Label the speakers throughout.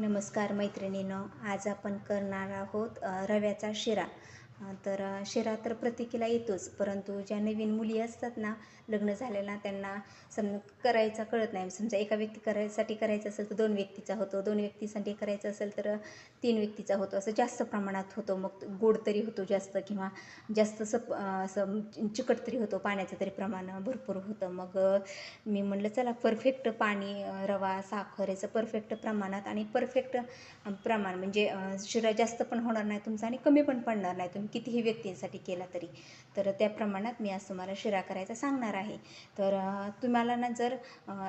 Speaker 1: नमस्कार मैत्रिणीनं आज आपण करणार आहोत रव्याचा शिरा. तर शिरा तर प्रत्येकीला येतोच परंतु ज्या नवीन मुली असतात ना लग्न झालेला त्यांना सम करायचा कळत नाही. समजा एका व्यक्ती करायसाठी करायचं असेल तर दोन व्यक्तीचा होतो दोन व्यक्तीसाठी करायचं असेल तर तीन व्यक्तीचा होतो. असं जास्त प्रमाणात होतो मग गोड तरी होतो जास्त किंवा जास्त सप असं चिकट तरी होतो पाण्याचं तरी प्रमाण भरपूर होतं. मग मी म्हणलं चला परफेक्ट पाणी रवा साखर याचं परफेक्ट प्रमाणात आणि परफेक्ट प्रमाण. म्हणजे शिरा जास्त पण होणार नाही तुमचा आणि कमी पण पडणार नाही तुम्ही. कितीही व्यक्तींसाठी केला तरी. तर त्या प्रमाणात मी आज तुम्हाला शिरा करायचा सांगणार आहे. तर तुम्हाला ना जर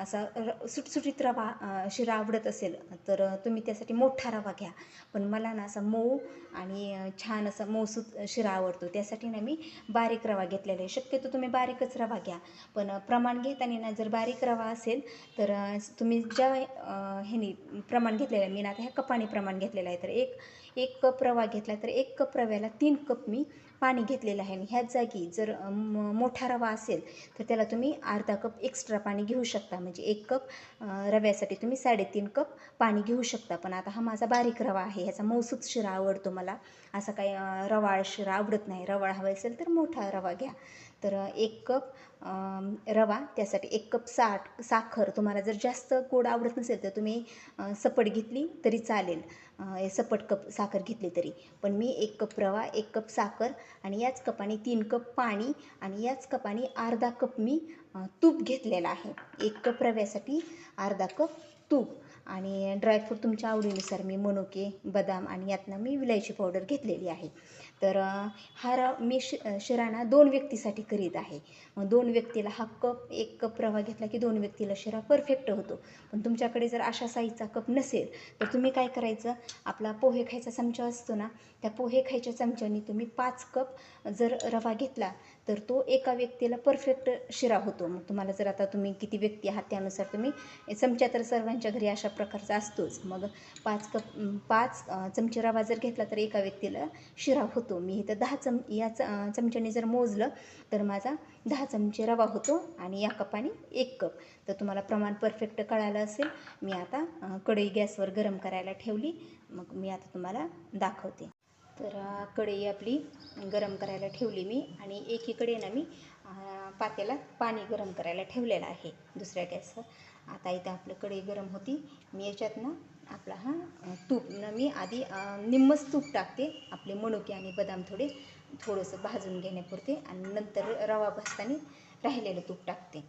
Speaker 1: असा र सुटसुटीत रवा शिरा आवडत असेल तर तुम्ही त्यासाठी मोठा रवा घ्या. पण मला ना असा मऊ आणि छान असा मऊसूत शिरा आवडतो. त्यासाठी ना मी बारीक रवा घेतलेला आहे. शक्यतो तुम्ही बारीकच रवा घ्या. पण प्रमाण घेताना ना जर बारीक रवा असेल तर तुम्ही ज्या ह्याने ह्यानी प्रमाण घेतलेलं आहे मी ना आता ह्या कपाने प्रमाण घेतलेलं आहे. तर एक एक कप रवा घेतला तर एक कप रव्याला तीन कप कप मी पाणी घेतलेलं आहे. आणि ह्याच जागी जर मोठा रवा असेल तर त्याला तुम्ही अर्धा कप एक्स्ट्रा पाणी घेऊ शकता. म्हणजे एक कप रव्यासाठी तुम्ही साडेतीन कप पाणी घेऊ शकता. पण आता हा माझा बारीक रवा आहे. ह्याचा मौसूद शिरा आवडतो मला. असा काही रवाळ शिरा आवडत नाही. रवाळ हवा असेल तर मोठा रवा घ्या. तर एक कप रवा त्यासाठी एक कप साठ साखर. तुम्हाला जर जास्त गोड आवडत नसेल तर तुम्ही सपट घेतली तरी चालेल. सपट कप साखर घेतली तरी. पण मी एक कप रवा एक कप साखर आणि याच कपाने तीन कप पाणी आणि याच कपाने अर्धा कप मी तूप घेतलेला आहे. एक कप रव्यासाठी अर्धा कप तूप. आणि ड्रायफ्रूट तुमच्या आवडीनुसार मी मनुके बदाम आणि यातनं मी विलायची पावडर घेतलेली आहे. तर हा र मी शि शिराणा दोन व्यक्तीसाठी करीत आहे. मग दोन व्यक्तीला हा कप एक कप रवा घेतला की दोन व्यक्तीला शिरा परफेक्ट होतो. पण तुमच्याकडे जर अशा साईजचा कप नसेल तर तुम्ही काय करायचं? आपला पोहे खायचा चमचा असतो ना त्या पोहे खायच्या चमच्याने तुम्ही पाच कप जर रवा घेतला तर तो एका व्यक्तीला परफेक्ट शिरा होतो. मग तुम्हाला जर आता तुम्ही किती व्यक्ती आहात त्यानुसार तुम्ही चमचा तर सर्वांच्या घरी अशा प्रकारचा असतोच. मग पाच कप पाच चमचे रवा जर घेतला तर एका व्यक्तीला शिरा होतो. मी इथं दहा चम या चमच्याने जर मोजलं तर माझा दहा चमचे रवा होतो आणि या कपाने एक कप. तर तुम्हाला प्रमाण परफेक्ट कळालं असेल. मी आता कढई गॅसवर गरम करायला ठेवली. मग मी आता तुम्हाला दाखवते. तर कढई आपली गरम करायला ठेवली मी आणि एकीकडे ना मी पातेला पाणी गरम करायला ठेवलेलं आहे दुसऱ्या गॅसवर. आता इथं आपलं कढई गरम होती. मी याच्यात ना आपला हा तूप न मी आधी निम्मच तूप टाकते. आपले मनुके आणि बदाम थोडे थोडंसं भाजून घेण्यापुरते आणि नंतर रवा भाजताना राहिलेलं तूप टाकते.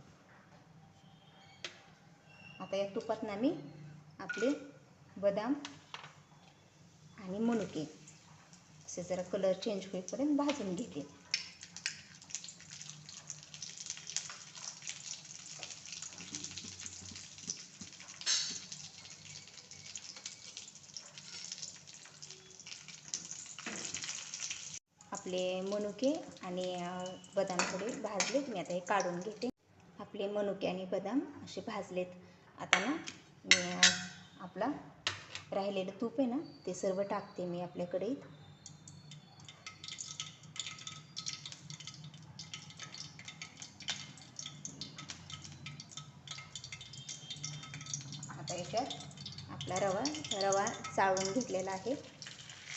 Speaker 1: आता या तुपात ना मी आपले बदाम आणि मनुके असे जरा कलर चेंज होईपर्यंत भाजून घेते. आपले मनुके आणि बदाम थोडे भाजलेत. मी आता हे काढून घेते. आपले मनुके आणि बदाम असे भाजलेत. आता ना मी आपला राहिलेलं तूप आहे ना ते सर्व टाकते मी आपल्या कढईत आता याच्यात आपला रवा रवा चाळून घेतलेला आहे.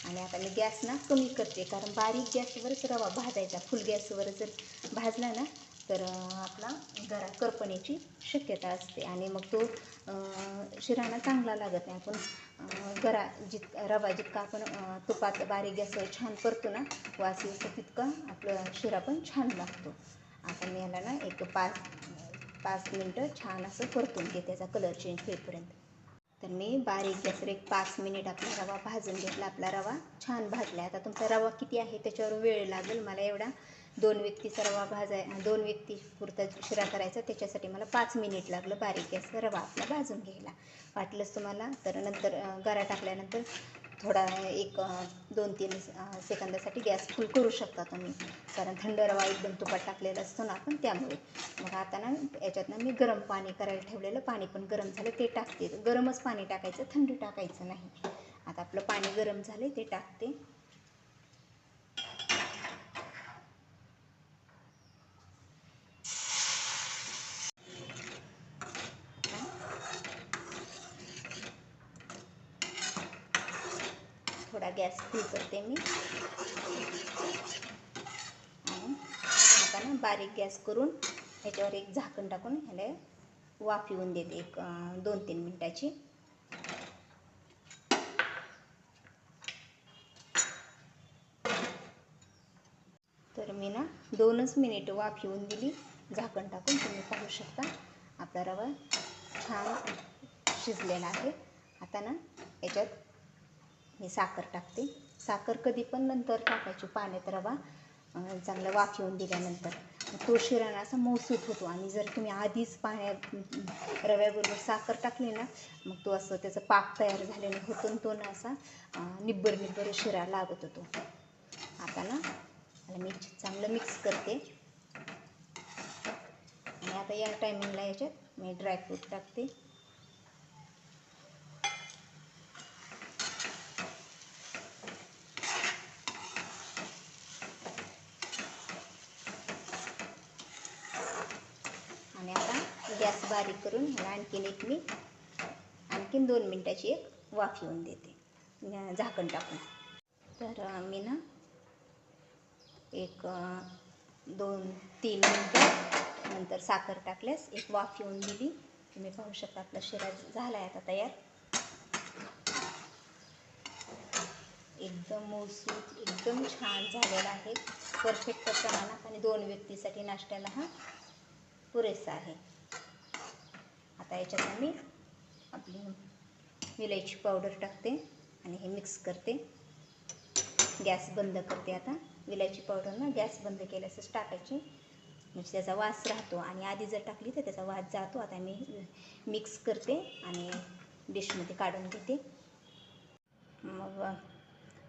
Speaker 1: आणि आता मी गॅस ना कमी करते कारण बारीक गॅसवरच रवा भाजायचा. फुल गॅसवर जर भाजला ना तर आपला जरा करपण्याची शक्यता असते. आणि मग तो शिराणा चांगला लागत नाही. आपण गरा जित रवा जितका आपण तुपात बारीक गॅसवर छान करतो ना वास येतो तितका आपलं शिरा पण छान लागतो. आता मी याला ना एक पाच पाच मिनटं छान असं परतून घे त्याचा कलर चेंज होईपर्यंत. तर मी बारीक गॅसवर एक पाच मिनिट आपला रवा भाजून घेतला. आपला रवा छान भाजला आता तुमचा रवा किती आहे त्याच्यावर वेळ लागेल? मला एवढा दोन व्यक्तीचा रवा भाजाय दोन व्यक्ती पुरता शिरा करायचा. त्याच्यासाठी मला पाच मिनिट लागलं बारीक गॅसवर रवा आपला भाजून घ्यायला. वाटलंच तुम्हाला? तर नंतर गारा गरा टाकल्यानंतर थोडा एक दोन तीन सेकंदासाठी गॅस फुल करू शकता तुम्ही. कारण थंड रवा एकदम तुपात टाकलेला असतो ना आपण त्यामुळे. मग आता ना याच्यात ना मी गरम पाणी करायला ठेवलेलं. पाणी पण गरम झालं ते टाकते. गरमच पाणी टाकायचं थंड टाकायचं नाही. आता आपलं पाणी गरम झालं ते टाकते. आता गॅस फ्री करते मी. आणि आता ना बारीक गॅस करून ह्याच्यावर एक झाकण टाकून ह्याला वाफ येऊन देते एक दोन तीन मिनटाची. तर मी ना दोनच मिनिट वाफ येऊन दिली झाकण टाकून. तुम्ही पाहू शकता आपला रवा छान शिजलेला आहे. आता ना याच्यात मी साखर टाकते. साखर कधी पण नंतर टाकायची पाण्यात रवा चांगलं वाफ येऊन दिल्यानंतर. तो शिरा ना असा मौसूत होतो आणि जर तुम्ही आधीच पाण्यात रव्याबरोबर साखर टाकली ना मग तो असं त्याचा पाक तयार झालेला होतो तो ना असा निब्बर निब्बर शिरा लागत होतो. आता ना मला मी चांगलं मिक्स करते. आणि आता या टायमिंगला याच्यात मी ड्रायफ्रूट टाकते आणि आता गॅस बारीक करून ह्याला आणखीन एक मी आणखीन दोन मिनटाची एक वाफ येऊन देते. झाकण टाकून. तर मी ना एक दोन तीन मिनटं नंतर साखर टाकल्यास एक वाफ येऊन दिली तुम्ही पाहू शकता आपला शिरा झाला आहे आता तयार. एकदम मौसूद एकदम छान झालेला आहे. परफेक्ट प्रमाणात आणि दोन व्यक्तीसाठी नाश्त्याला हा पुरेसा आहे. आता याच्यात आम्ही आपली विलायची पावडर टाकते आणि हे मिक्स करते. गॅस बंद करते आता. विलायची पावडरनं गॅस बंद केल्यासच टाकायची. म्हणजे त्याचा वास राहतो आणि आधी जर टाकली तर त्याचा वास जातो. आता मी मिक्स करते आणि डिशमध्ये काढून घेते. मग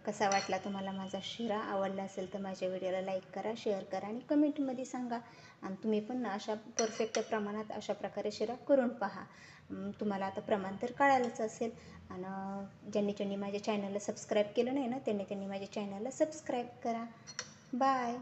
Speaker 1: कसा वाटला तुम्हाला माझा शिरा? आवडला असेल तर माझ्या व्हिडिओला लाईक करा शेअर करा आणि कमेंटमध्ये सांगा. आणि तुम्ही पण अशा परफेक्ट प्रमाणात अशा प्रकारे शिरा करून पहा. तुम्हाला आता प्रमाण तर कळायलाच असेल. आणि ज्यांनी ज्यांनी माझ्या चॅनलला सबस्क्राईब केलं नाही ना त्यांनी त्यांनी माझ्या चॅनलला सबस्क्राईब करा. बाय